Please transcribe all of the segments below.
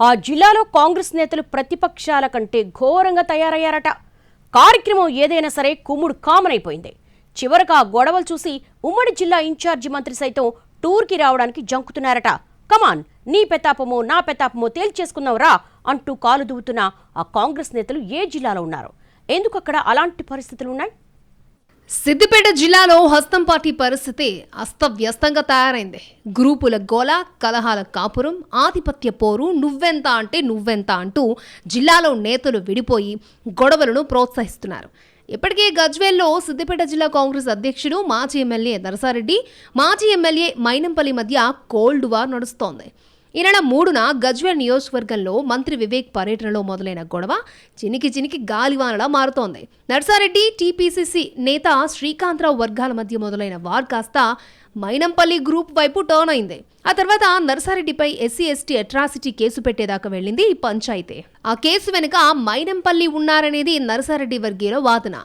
ఆ జిల్లాలో కాంగ్రెస్ నేతలు ప్రతిపక్షాల కంటే ఘోరంగా తయారయ్యారట. కార్యక్రమం ఏదైనా సరే కుమ్ముడు కామన్ అయిపోయింది చివరకు ఆ గొడవలు చూసి ఉమ్మడి జిల్లా ఇన్ఛార్జి మంత్రి సైతం టూర్కి రావడానికి జంకుతున్నారట. కమాన్ నీ పెతాపమో నా పెతాపమో తేల్చేసుకుందాంరా అంటూ కాలు దువ్వుతున్న ఆ కాంగ్రెస్ నేతలు ఏ జిల్లాలో ఉన్నారు? ఎందుకు అక్కడ అలాంటి పరిస్థితులు ఉన్నాయి సిద్దిపేట జిల్లాలో హస్తం పార్టీ పరిస్థితి అస్తవ్యస్తంగా తయారైంది. గ్రూపుల గోల కలహాల కాపురం ఆధిపత్య పోరు నువ్వెంత అంటే నువ్వెంత అంటూ జిల్లాలో నేతలు విడిపోయి గొడవలను ప్రోత్సహిస్తున్నారు. ఇప్పటికే గజ్వేల్లో సిద్దిపేట జిల్లా కాంగ్రెస్ అధ్యక్షుడు మాజీ ఎమ్మెల్యే నరసారెడ్డి మాజీ ఎమ్మెల్యే మైనంపల్లి మధ్య కోల్డ్ వార్ నడుస్తోంది. ఈ నెల మూడున గజ్వేల్ నియోజకవర్గంలో మంత్రి వివేక్ పర్యటనలో మొదలైన గొడవ చినికి చినికి గాలివానలా మారుతోంది. నర్సారెడ్డి టీపీసీసీ నేత శ్రీకాంత్రావు వర్గాల మధ్య మొదలైన వార్ కాస్త మైనంపల్లి గ్రూప్ వైపు టర్న్ అయింది. ఆ తర్వాత నర్సారెడ్డిపై ఎస్సీ ఎస్టీ అట్రాసిటీ కేసు పెట్టేదాకా వెళ్ళింది ఈ పంచాయతీ. ఆ కేసు వెనుక మైనంపల్లి ఉన్నారనేది నర్సారెడ్డి వర్గీయుల వాదన.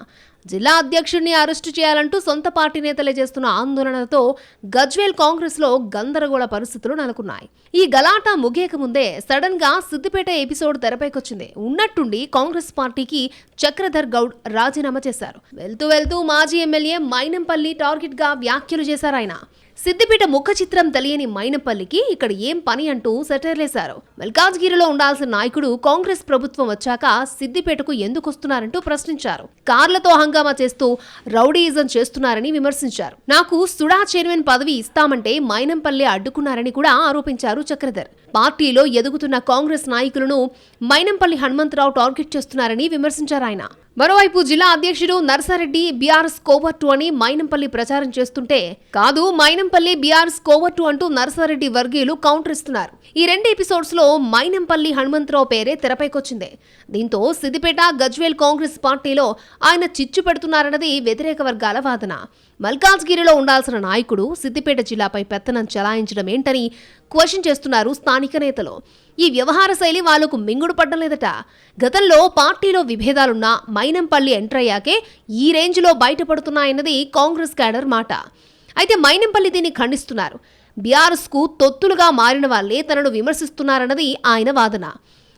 జిల్లా అధ్యక్షుడిని అరెస్టు చేయాలంటూ సొంత పార్టీ నేతలే చేస్తున్న ఆందోళనతో గజ్వేల్ కాంగ్రెస్లో గందరగోళ పరిస్థితులు నెలకొన్నాయి. ఈ గలాటా ముగియక ముందే సడన్గా సిద్దిపేట ఎపిసోడ్ తెరపైకొచ్చింది. ఉన్నట్టుండి కాంగ్రెస్ పార్టీకి చక్రధర్ గౌడ్ రాజీనామా చేశారు. వెళ్తూ వెళ్తూ మాజీ ఎమ్మెల్యే మైనంపల్లి టార్గెట్గా వ్యాఖ్యలు చేశారు ఆయన సిద్దిపేట ముఖ చిత్రం తెలియని మైనపల్లికి ఇక్కడ ఏం పని అంటూ సెటర్లేశారు. మల్కాజ్గిరిలో ఉండాల్సిన నాయకుడు కాంగ్రెస్ ప్రభుత్వం వచ్చాక సిద్దిపేటకు ఎందుకు వస్తున్నారంటూ ప్రశ్నించారు. కార్లతో హంగామా చేస్తూ రౌడీయిజం చేస్తున్నారని విమర్శించారు. నాకు సుడా చైర్మన్ పదవి ఇస్తామంటే మైనంపల్లి అడ్డుకున్నారని కూడా ఆరోపించారు చక్రధర్. పార్టీలో ఎదుగుతున్న కాంగ్రెస్ నాయకులను మైనంపల్లి హనుమంతరావు టార్గెట్ చేస్తున్నారని విమర్శించారు ఆయన. మరోవైపు జిల్లా అధ్యక్షుడు నర్సారెడ్డి బీఆర్ఎస్ కోవట్టు అని మైనంపల్లి ప్రచారం చేస్తుంటే కాదు మైనంపల్లి బీఆర్ఎస్ కోవట్టు అంటూ నర్సారెడ్డి వర్గీయులు కౌంటర్ ఇస్తున్నారు ఈ రెండు ఎపిసోడ్స్లో మైనంపల్లి హనుమంతరావు పేరే తెరపైకొచ్చింది. దీంతో సిద్దిపేట గజ్వేల్ కాంగ్రెస్ పార్టీలో ఆయన చిచ్చు పెడుతున్నారన్నది వ్యతిరేక వర్గాల వాదన. మల్కాజ్గిరిలో ఉండాల్సిన నాయకుడు సిద్దిపేట జిల్లాపై పెత్తనం చెలాయించడం ఏంటని క్వశ్చన్ చేస్తున్నారు స్థానిక నేతలు. ఈ వ్యవహార శైలి వాళ్ళకు మింగుడు పడ్డం లేదట. గతంలో పార్టీలో విభేదాలున్నా మైనంపల్లి ఎంటర్ అయ్యాకే ఈ రేంజ్లో బయటపడుతున్నాయన్నది కాంగ్రెస్ క్యాడర్ మాట. అయితే మైనంపల్లి దీన్ని ఖండిస్తున్నారు. బీఆర్ఎస్కు తొత్తులుగా మారిన వాళ్ళే తనను విమర్శిస్తున్నారన్నది ఆయన వాదన.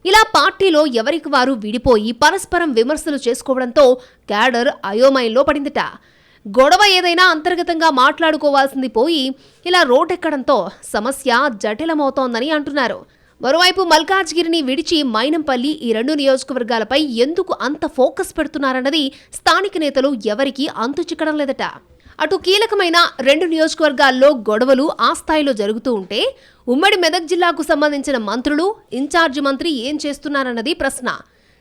ఇలా పార్టీలో ఎవరికి వారు విడిపోయి పరస్పరం విమర్శలు చేసుకోవడంతో క్యాడర్ అయోమయంలో పడిందట. గొడవ ఏదైనా అంతర్గతంగా మాట్లాడుకోవాల్సింది పోయి ఇలా రోడ్డెక్కడంతో సమస్య జటిలమవుతోందని అంటున్నారు. మరోవైపు మల్కాజ్గిరిని విడిచి మైనంపల్లి ఈ రెండు నియోజకవర్గాలపై ఎందుకు అంత ఫోకస్ పెడుతున్నారన్నది స్థానిక నేతలు ఎవరికీ అంతు చిక్కడం లేదట. అటు కీలకమైన రెండు నియోజకవర్గాల్లో గొడవలు ఆ స్థాయిలో జరుగుతూ ఉంటే ఉమ్మడి మెదక్ జిల్లాకు సంబంధించిన మంత్రులు ఇన్ఛార్జి మంత్రి ఏం చేస్తున్నారన్నది ప్రశ్న.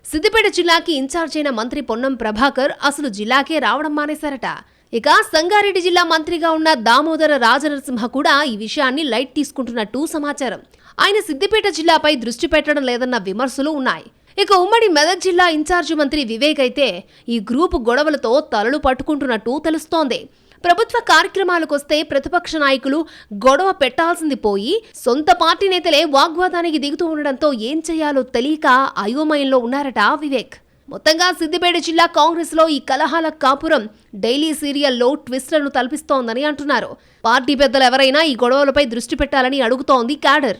సిద్దిపేట జిల్లాకి ఇన్ఛార్జ్ అయిన మంత్రి పొన్నం ప్రభాకర్ అసలు జిల్లాకే రావడం మానేశారట. ఇక సంగారెడ్డి జిల్లా మంత్రిగా ఉన్న దామోదర రాజనరసింహ కూడా ఈ విషయాన్ని లైట్ తీసుకుంటున్నట్టు సమాచారం. ఆయన సిద్దిపేట జిల్లాపై దృష్టి పెట్టడం లేదన్న విమర్శలు ఉన్నాయి. ఇక ఉమ్మడి మెదక్ జిల్లా ఇన్ఛార్జి మంత్రి వివేక్ అయితే ఈ గ్రూపు గొడవలతో తలలు పట్టుకుంటున్నట్టు తెలుస్తోంది. ప్రభుత్వ కార్యక్రమాలకొస్తే ప్రతిపక్ష నాయకులు గొడవ పెట్టాల్సింది పోయి సొంత పార్టీ నేతలే వాగ్వాదానికి దిగుతూ ఉండడంతో ఏం చేయాలో తెలియక అయోమయంలో ఉన్నారట వివేక్. మొత్తంగా సిద్దిపేట జిల్లా కాంగ్రెస్లో ఈ కలహాల కాపురం డైలీ సీరియల్లో ట్విస్టులను తలపిస్తోందని అంటున్నారు. పార్టీ పెద్దలు ఎవరైనా ఈ గొడవలపై దృష్టి పెట్టాలని అడుగుతోంది క్యాడర్.